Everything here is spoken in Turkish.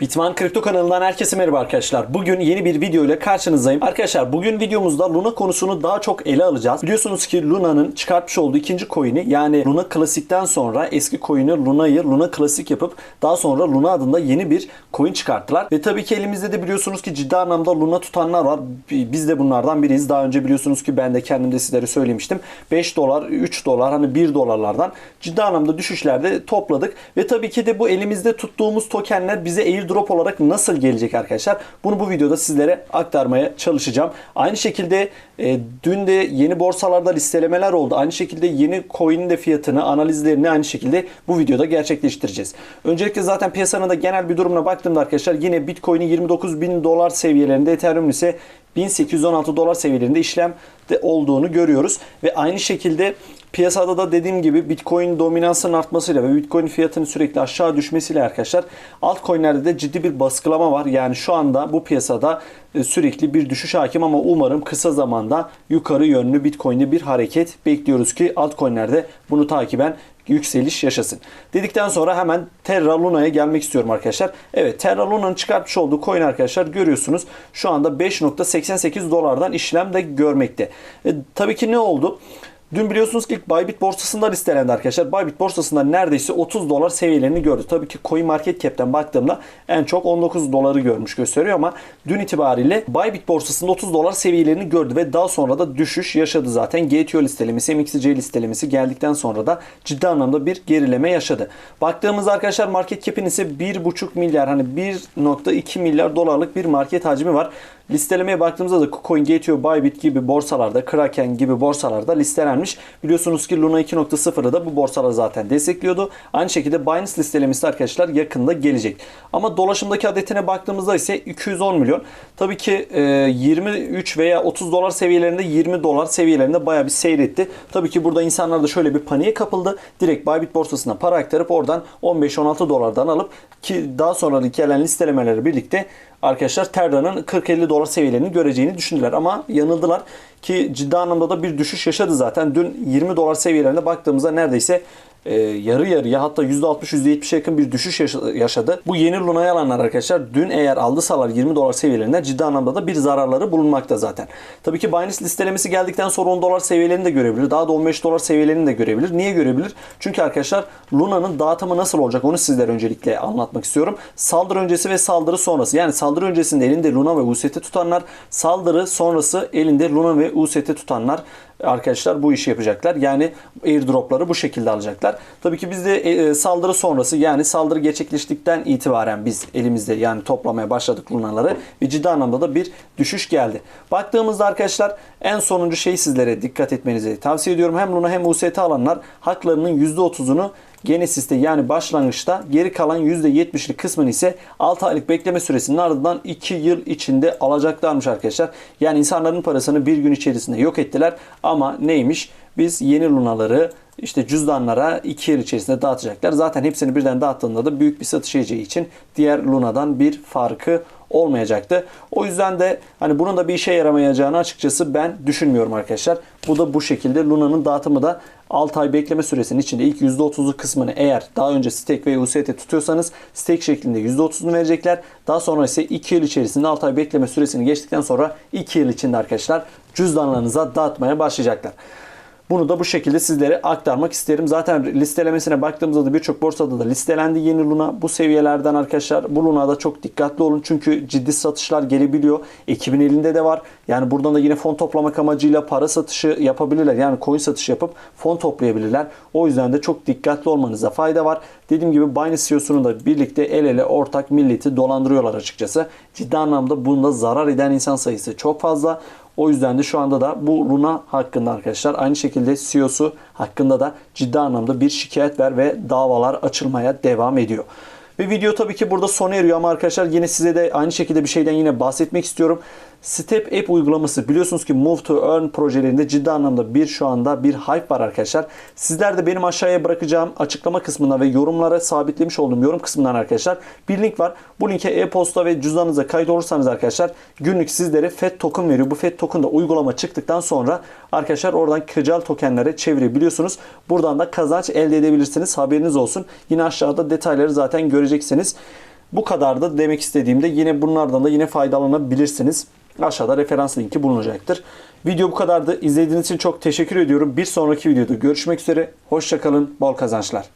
Bitman Kripto kanalından herkese merhaba arkadaşlar. Bugün yeni bir video ile karşınızdayım. Arkadaşlar bugün videomuzda Luna konusunu daha çok ele alacağız. Biliyorsunuz ki Luna'nın çıkartmış olduğu ikinci coin'i yani Luna Classic'ten sonra eski coin'i Luna'yı Luna Classic yapıp daha sonra Luna adında yeni bir coin çıkarttılar. Ve tabii ki elimizde de biliyorsunuz ki ciddi anlamda Luna tutanlar var. Biz de bunlardan biriyiz. Daha önce biliyorsunuz ki ben de kendim de sizlere söylemiştim. 5 dolar, 3 dolar hani 1 dolarlardan ciddi anlamda düşüşlerde topladık. Ve tabii ki de bu elimizde tuttuğumuz tokenler bize airdrop olarak nasıl gelecek arkadaşlar? Bunu bu videoda sizlere aktarmaya çalışacağım. Aynı şekilde e, dün de yeni borsalarda listelemeler oldu. Aynı şekilde yeni coin'in de fiyatını, analizlerini aynı şekilde bu videoda gerçekleştireceğiz. Öncelikle zaten piyasanın da genel bir durumuna baktığımda arkadaşlar yine Bitcoin'in 29 bin dolar seviyelerinde, Ethereum ise 1816 dolar seviyelerinde işlemde olduğunu görüyoruz. Ve aynı şekilde piyasada da dediğim gibi Bitcoin dominansının artmasıyla ve Bitcoin fiyatının sürekli aşağı düşmesiyle arkadaşlar altcoin'lerde de ciddi bir baskılama var. Yani şu anda bu piyasada e, sürekli bir düşüş hakim ama umarım kısa zamanda yukarı yönlü Bitcoin'de bir hareket bekliyoruz ki altcoin'lerde bunu takiben yükseliş yaşasın. Dedikten sonra hemen Terra Luna'ya gelmek istiyorum arkadaşlar. Evet Terra Luna'nın çıkartmış olduğu coin arkadaşlar görüyorsunuz. Şu anda 5.88 dolardan işlem de görmekte. E, tabii ki ne oldu? Dün biliyorsunuz ki Bybit borsasında listelendi arkadaşlar. Bybit borsasında neredeyse 30 dolar seviyelerini gördü. Tabii ki Coin Market Cap'ten baktığımda en çok 19 doları görmüş gösteriyor ama dün itibariyle Bybit borsasında 30 dolar seviyelerini gördü ve daha sonra da düşüş yaşadı zaten. GTO listelemesi, MXC listelemesi geldikten sonra da ciddi anlamda bir gerileme yaşadı. Baktığımızda arkadaşlar market cap'in ise 1,5 milyar hani 1.2 milyar dolarlık bir market hacmi var. Listelemeye baktığımızda da KuCoin, GTO, Bybit gibi borsalarda, Kraken gibi borsalarda listelenmiş. Biliyorsunuz ki Luna 2.0'ı da bu borsalar zaten destekliyordu. Aynı şekilde Binance listelemesi arkadaşlar yakında gelecek. Ama dolaşımdaki adetine baktığımızda ise 210 milyon. Tabii ki 23 veya 30 dolar seviyelerinde 20 dolar seviyelerinde bayağı bir seyretti. Tabii ki burada insanlar da şöyle bir paniğe kapıldı. Direkt Bybit borsasına para aktarıp oradan 15-16 dolardan alıp ki daha sonra gelen listelemeleri birlikte arkadaşlar Terra'nın 40-50 dolar seviyelerini göreceğini düşündüler ama yanıldılar ki ciddi anlamda da bir düşüş yaşadı zaten. Dün 20 dolar seviyelerine baktığımızda neredeyse e, yarı yarıya hatta %60-%70'e yakın bir düşüş yaşadı. Bu yeni Luna'yı alanlar arkadaşlar dün eğer aldısalar 20 dolar seviyelerinden ciddi anlamda da bir zararları bulunmakta zaten. Tabii ki Binance listelemesi geldikten sonra 10 dolar seviyelerini de görebilir. Daha da 15 dolar seviyelerini de görebilir. Niye görebilir? Çünkü arkadaşlar Luna'nın dağıtımı nasıl olacak onu sizlere öncelikle anlatmak istiyorum. Saldırı öncesi ve saldırı sonrası. Yani saldırı öncesinde elinde Luna ve UST tutanlar, saldırı sonrası elinde Luna ve UST tutanlar arkadaşlar bu işi yapacaklar. Yani airdropları bu şekilde alacaklar. Tabii ki biz de e, saldırı sonrası yani saldırı gerçekleştikten itibaren biz elimizde yani toplamaya başladık lunaları ve ciddi anlamda da bir düşüş geldi. Baktığımızda arkadaşlar en sonuncu şey sizlere dikkat etmenizi tavsiye ediyorum. Hem Luna hem UST alanlar haklarının %30'unu Genesis'te yani başlangıçta geri kalan %70'lik kısmını ise 6 aylık bekleme süresinin ardından 2 yıl içinde alacaklarmış arkadaşlar. Yani insanların parasını bir gün içerisinde yok ettiler ama neymiş? Biz yeni lunaları işte cüzdanlara 2 yıl içerisinde dağıtacaklar. Zaten hepsini birden dağıttığında da büyük bir satış için diğer lunadan bir farkı olmayacaktı. O yüzden de hani bunun da bir işe yaramayacağını açıkçası ben düşünmüyorum arkadaşlar. Bu da bu şekilde Luna'nın dağıtımı da 6 ay bekleme süresinin içinde ilk %30'luk kısmını eğer daha önce stake ve UST tutuyorsanız stake şeklinde %30'unu verecekler. Daha sonra ise 2 yıl içerisinde 6 ay bekleme süresini geçtikten sonra 2 yıl içinde arkadaşlar cüzdanlarınıza dağıtmaya başlayacaklar. Bunu da bu şekilde sizlere aktarmak isterim. Zaten listelemesine baktığımızda da birçok borsada da listelendi yeni Luna. Bu seviyelerden arkadaşlar bu Luna'da çok dikkatli olun. Çünkü ciddi satışlar gelebiliyor. Ekibin elinde de var. Yani buradan da yine fon toplamak amacıyla para satışı yapabilirler. Yani coin satışı yapıp fon toplayabilirler. O yüzden de çok dikkatli olmanıza fayda var. Dediğim gibi Binance CEO'sunun da birlikte el ele ortak milleti dolandırıyorlar açıkçası. Ciddi anlamda bunda zarar eden insan sayısı çok fazla. O yüzden de şu anda da bu Luna hakkında arkadaşlar aynı şekilde CEO'su hakkında da ciddi anlamda bir şikayet ver ve davalar açılmaya devam ediyor. Ve video tabii ki burada sona eriyor ama arkadaşlar yine size de aynı şekilde bir şeyden yine bahsetmek istiyorum. Step App uygulaması biliyorsunuz ki Move to Earn projelerinde ciddi anlamda bir şu anda bir hype var arkadaşlar. Sizler de benim aşağıya bırakacağım açıklama kısmına ve yorumlara sabitlemiş olduğum yorum kısmından arkadaşlar bir link var. Bu linke e-posta ve cüzdanınıza kayıt olursanız arkadaşlar günlük sizlere FED token veriyor. Bu FED token da uygulama çıktıktan sonra arkadaşlar oradan kıcal tokenlere çevirebiliyorsunuz. Buradan da kazanç elde edebilirsiniz. Haberiniz olsun. Yine aşağıda detayları zaten göreceksiniz. Bu kadar da demek istediğimde yine bunlardan da yine faydalanabilirsiniz. Aşağıda referans linki bulunacaktır. Video bu kadardı. İzlediğiniz için çok teşekkür ediyorum. Bir sonraki videoda görüşmek üzere. Hoşçakalın. Bol kazançlar.